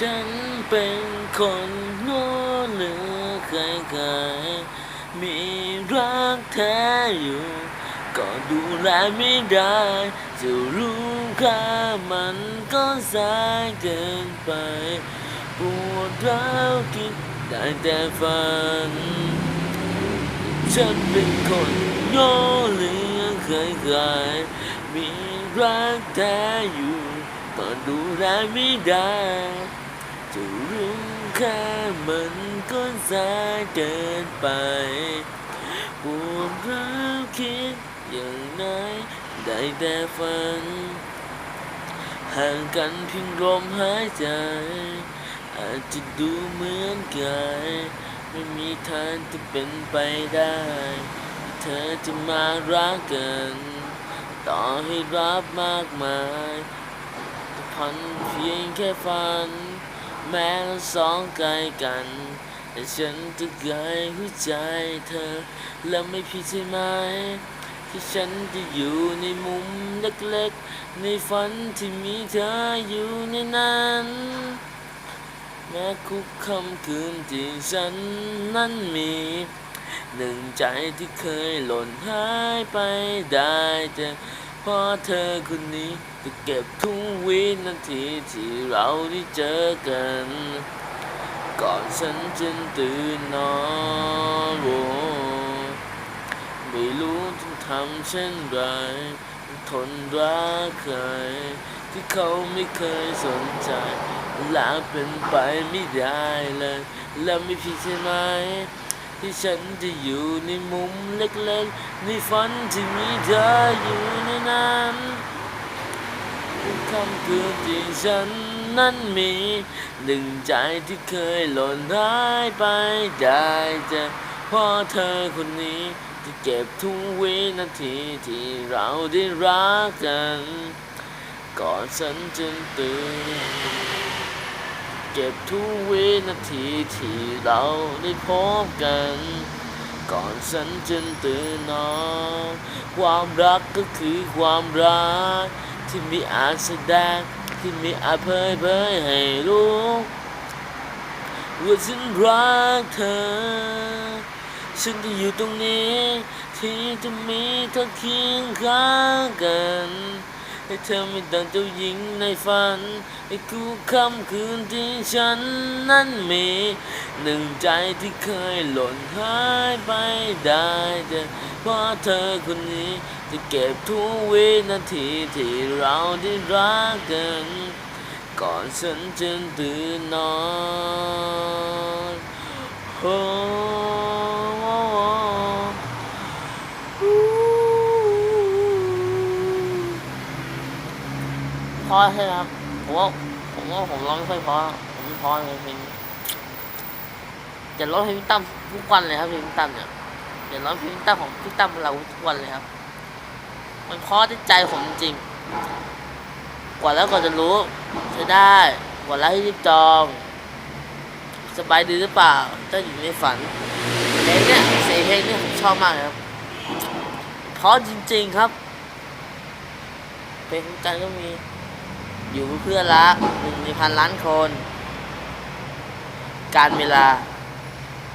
ฉันเป็นคนโง่เหลือใครๆมีรักแท้อยู่ ก็ดูแลไม่ได้ จะรู้ค่ามันก็สายเกินไป ปวดร้าวคิดได้แต่ฝัน ฉันเป็นคนโง่เหลือเคยเคยมีรักแท้อยู่ ก็ดูแลไม่ได้ จะรู้แค่มันก็สายเกินไปปวดร้าวคิดอย่างไรได้แต่ฝัน ห่างกันเพียงลมหายใจ อาจจะดูเหมือนกันไม่มีทางจะเป็นไปได้ เธอจะมารักกัน ต่อให้รับมากมายแต่พันเพียงแค่ฝัน แม้เราสองไกลกัน แต่ฉันจะไกลหัวใจเธอ และไม่ผิดใช่ไหม ที่ฉันจะอยู่ในมุมเล็กๆ ในฝันที่มีเธออยู่ในนั้นแม้คุกคำคืนที่ฉันนั้นมี หนึ่งใจที่เคยหล่นหายไปได้แต่เพราะเธอคนนี้ จะเก็บทุกวินาทีที่เราได้เจอกัน ก่อนฉันจะตื่นนอนไม่รู้จะทำเช่นไรทนรักใครที่เขาไม่เคยสนใจและเป็นไปไม่ได้เลย และไม่ผิดใช่ไหม ที่ฉันจะอยู่ในมุมเล็กๆ ในฝันที่มีเธออยู่ในนั้น คำคืนที่ฉันนั้นมีหนึ่งใจที่เคยหล่นหายไปได้จะเพราะเธอคนนี้ที่เก็บทุกวินาทีที่เราได้รักกันก่อนฉันจะตื่นเก็บทุกวินาทีที่เราได้พบกัน ก่อนฉันจะตื่นนอนความรักก็คือความรัก ที่ม่อาจแสดงที่ม่อาจเผยเผยให้รู้ว่าฉันรักเธอ ฉันจะอยู่ตรงนี้ ที่จะมีเธอเคียงข้างกันให้เธอไม่ต้องเจ้าหญิงในฝันให้กูค่ำคืนที่ฉันนั้นมี หนึ่งใจที่เคยหล่นหายไปได้แต่เพราะเธอคนนี้ จะเก็บทุกวินาทีที่เราได้รักกัน ก่อนฉันจะตื่นนอนโอ้พอใช่ไหมครับผมว่าผมว่าผมร้องไม่ค่อยพอผมไม่พอเลยเพลงจะร้องเพลงพี่ตั้มทุกวันเลยครับเพลงพี่ตั้มเนี่ยจะร้องเพลงพี่ตั้มของพี่ตั้มเราทุกวันเลยครับ มันเพราะที่ใจผมจริง กว่าแล้วก็จะรู้ใช้ได้ กว่าแล้วให้รีบจอง สบายดีหรือเปล่าถ้าอยู่ในฝันเพลงเนี่ยเสียงเพลงเนี่ยผมชอบมากครับเพราะจริง ๆครับ เพลงของกันก็มี อยู่เพื่อรักหนึ่งในพันล้านคน การเวลา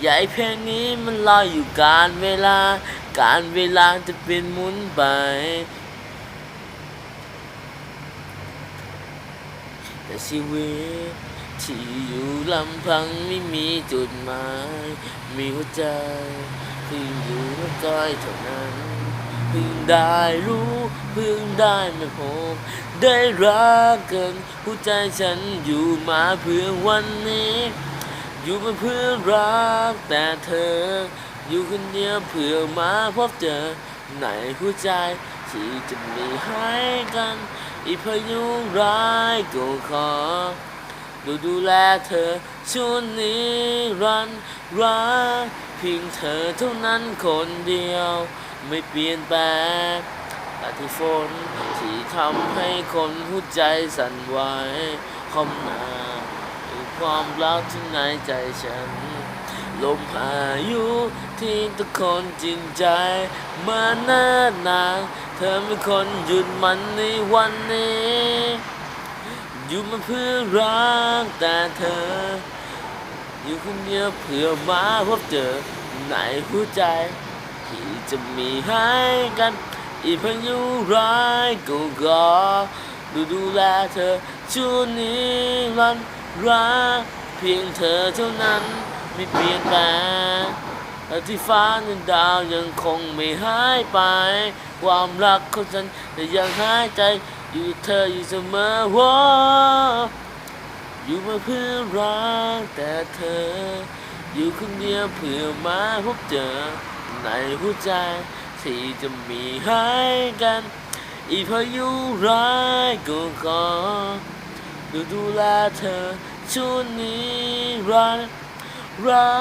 อย่าให้เพลงนี้มันลอยอยู่การเวลา การเวลาจะเป็นหมุนไป แต่ชีวิตที่อยู่ลำพังไม่มีจุดหมาย มีหัวใจเพิ่งอยู่น้ำก้อยเท่านั้นเพิ่งได้รู้เพิ่งได้มาพบได้รักกันหัวใจฉันอยู่มาเพื่อวันนี้ อยู่มาเพื่อรักแต่เธอ อยู่คนเดียวเพื่อมาพบเจอในหัวใจที่จะมีให้กัน อีพายุร้ายก็ขอ ดูดูแลเธอช่วงนี้รันรักเพียงเธอเท่านั้นคนเดียว ไม่เปลี่ยนแปลงแต่ที่ฝนที่ทำให้คนหัวใจสั่นไหวคอมนาความรักที่ในใจฉัน ลมพายุที่ทุกคนจริงใจมาเนิ่นนานเธอเป็นคนหยุดมันในวันนี้อยู่มาเพื่อรักแต่เธอ อยู่คนเดียวเพื่อมาพบเจอในหัวใจที่จะมีให้กันอีกพายุร้ายก็กอดูดูแลเธอช่วงนี้รันรักเพียงเธอเท่านั้น ไม่เปลี่ยนแปลงแต่ที่ฟ้านั้นดาวยังคงไม่หายไป ความรักของฉันแต่ยังหายใจอยู่เธออยู่เสมอวออยู่มาเพื่อรักแต่เธอ อยู่คนเดียวเพื่อมาพบเจอ ในหัวใจที่จะมีให้กัน อีพายุร้ายก็ขอดูดูแลเธอช่วงนี้รัก รั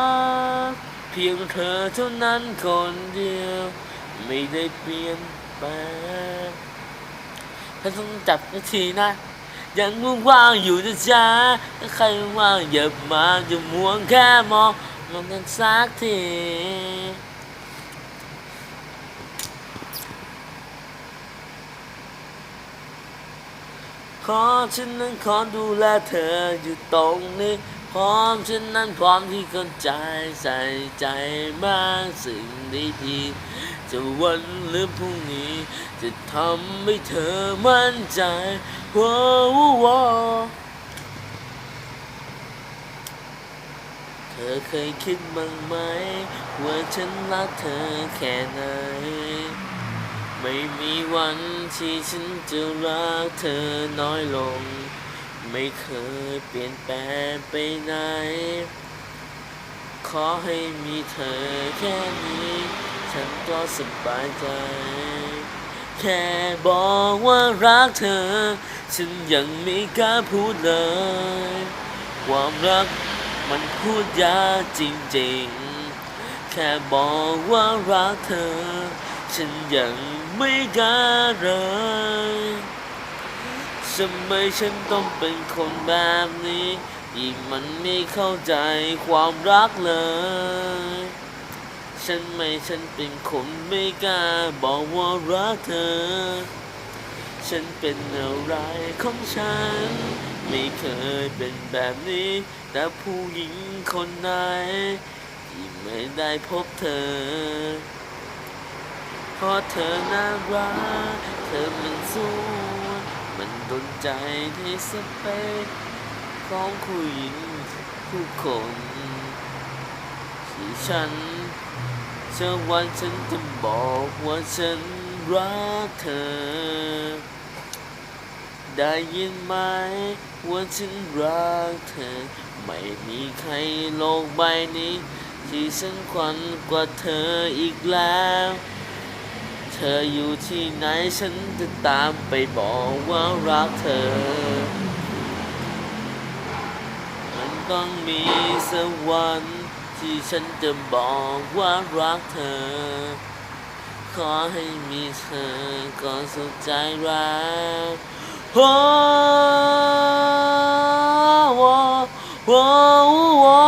ก เพียงเธอเท่านั้นคนเดียว ไม่ได้เปลี่ยนแปลงถ้าต้องจับนาทีนะยังว่างๆอยู่นะจ๊ะถ้าใครว่างอย่ามาจะม่วงแค่มองมองกันสักทีขอฉันนั้นขอดูแลเธออยู่ตรงนี้ พร้อมฉันนั้นพร้อมที่เข้าใจใส่ใจมากสิ่งดีๆจะวันหรือพรุ่งนี้ จะทำให้เธอมั่นใจว้าวว้าวเธอเคยคิดบ้างไหม ว่าฉันรักเธอแค่ไหน ไม่มีวันที่ฉันจะรักเธอน้อยลง ไม่เคยเปลี่ยนแปลงไปไหน ขอให้มีเธอแค่นี้ ฉันก็สบายใจ แค่บอกว่ารักเธอ ฉันยังไม่กล้าพูดเลย ความรักมันพูดยากจริงๆ แค่บอกว่ารักเธอ ฉันยังไม่กล้าเลย ทำไมฉันต้องเป็นคนแบบนี้ที่มันไม่เข้าใจความรักเลย ฉันไม่ฉันเป็นคนไม่กล้าบอกว่ารักเธอ ฉันเป็นอะไรของฉัน ไม่เคยเป็นแบบนี้ แต่ผู้หญิงคนไหนที่ไม่ได้พบเธอเพราะเธอน่ารัก เธอมันสวย ดนใจที่สเปคของผู้หญิงทุกคนที่ฉันเชื่อวันฉันจะบอกว่าฉันรักเธอ ได้ยินไหมว่าฉันรักเธอ ไม่มีใครโลกใบนี้ ที่ฉันควันกว่าเธออีกแล้ว ธออยู่ที่ไหนฉันจะตามไปบอกว่ารักเธอ มันต้องมีสักวันที่ฉันจะบอกว่ารักเธอ ขอให้มีเธอก็สุขใจรักโอ้โอ้โอ้โอ้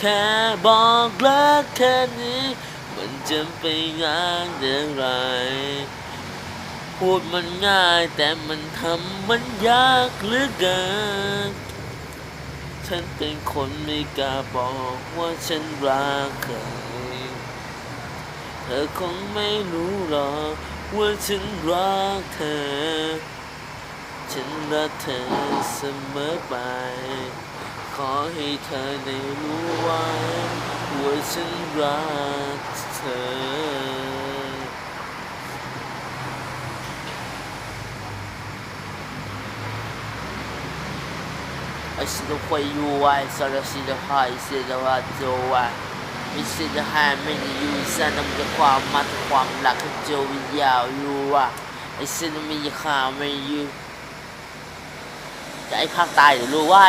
แค่บอกรักแค่นี้ จะไปงานอย่างไร พูดมันง่ายแต่มันทำมันยากเหลือเกิน ฉันเป็นคนไม่กล้าบอกว่าฉันรักใครเธอคงไม่รู้หรอกว่าฉันรักเธอ ฉันรักเธอเสมอไป ขอให้เธอได้รู้ไว่าว่าฉันรัก เธอ I see the way you are, so I see the high, see the what you are ไม่ใช่จะให้ไม่ได้อยู่สนำกับความมัดความรักของเจ้าวิญญาณอยู่อะไอ้สิ่งมีค่าไม่อยู่จะไอ้ภาคตายหรือรู้ไว้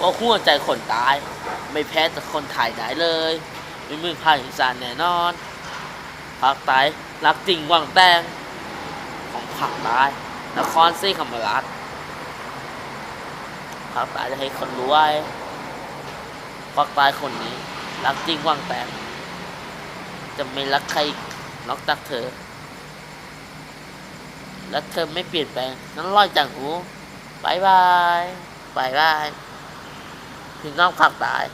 ว่าหัวใจคนตาย ไม่แพ้แต่คนถ่ายไหนเลย ไม่มือภาคอีสานแน่นอนภาคใตายรักจริงหวังแต่งของภาคใตายนครศรีธรรมราชภาคใต้จะให้คนรู้ไว้ภาคใต้คนนี้ รักจริงว่างแต่งจะไม่รักใครนอกจากเธอ แล้วเธอไม่เปลี่ยนแปลงนั้นลอยจากหูบายบายบายบายถึงน้องขับตาย